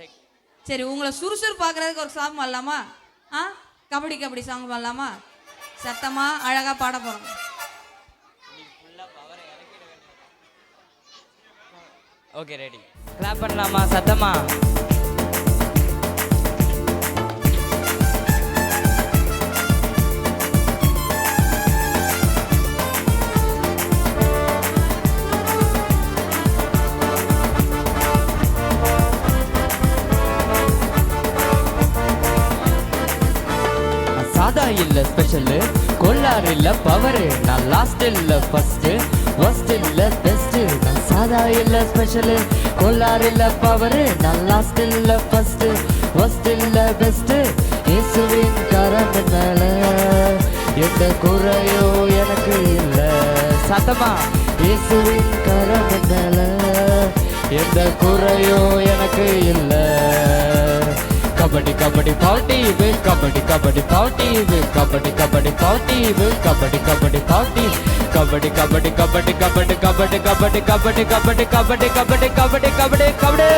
Check சரி உங்களை சுறுசுறுப்பு பார்க்கறதுக்கு ஒரு சாங் பண்ணலாமா ஆ? கபடி கபடி சாங் பண்ணலாமா சத்தமா அழகா பாட போறோம். ஓகே ரெடி கிளாப் பண்ணலாமா? சத்தமா? சாதா இல்ல ஸ்பெஷல் கொல்லார் இல்ல பவர் நான் லாஸ்ட் இல்ல ஃபர்ஸ்ட் ஃபர்ஸ்ட் இல்ல பெஸ்ட் நான் சாதா இல்ல ஸ்பெஷல் கொல்லார் இல்ல பவர் நான் லாஸ்ட் இல்ல ஃபர்ஸ்ட் ஃபர்ஸ்ட் இல்ல பெஸ்ட் இயேசுவின் கரம் எந்த குறையோ எனக்கு இல்ல. சத்தமா? இயேசுவின் கரம் எந்த குறையோ எனக்கு இல்லை. கபடி கபடி பாட்டி கபடி கபடி பாட்டி கபடி கபடி பாட்டி கபடி கபடி பாட்டி கபடி கபடி கபடி கபடி கபடி கபடி கபடி கபடி கபடி கபடி கபடி கபடி கபடி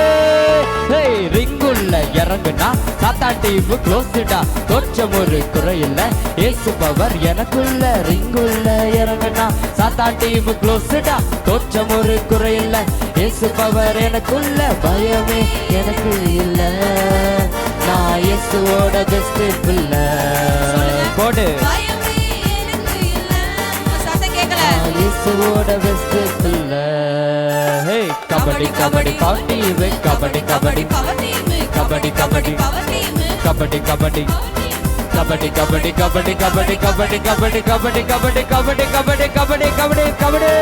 ஹேய் ரிங்குள்ள இறங்குனா தாத்தா டீம் க்ளோஸ்டா தோற்றம் ஒரு குறையில்ல ஏசு பவர் எனக்குள்ள ரிங்குள்ள இறங்குனா தாத்தா டீம் க்ளோஸ்டா தோற்றம் ஒரு குறையில்ல ஏசு பவர் எனக்குள்ள பயமே எனக்கு இல்ல இயேசுவோட பெஸ்ட் பிள்ளை போடு இயேசுவோட பெஸ்ட் பிள்ளை ஹே கபடி கபடி பாட்டி இது kabaddi kabaddi power team kabaddi, kabaddi. Power team kabaddi kabaddi kabaddi kabaddi kabaddi kabaddi kabaddi kabaddi kabaddi kabaddi kabaddi kabaddi kabaddi kabaddi kabaddi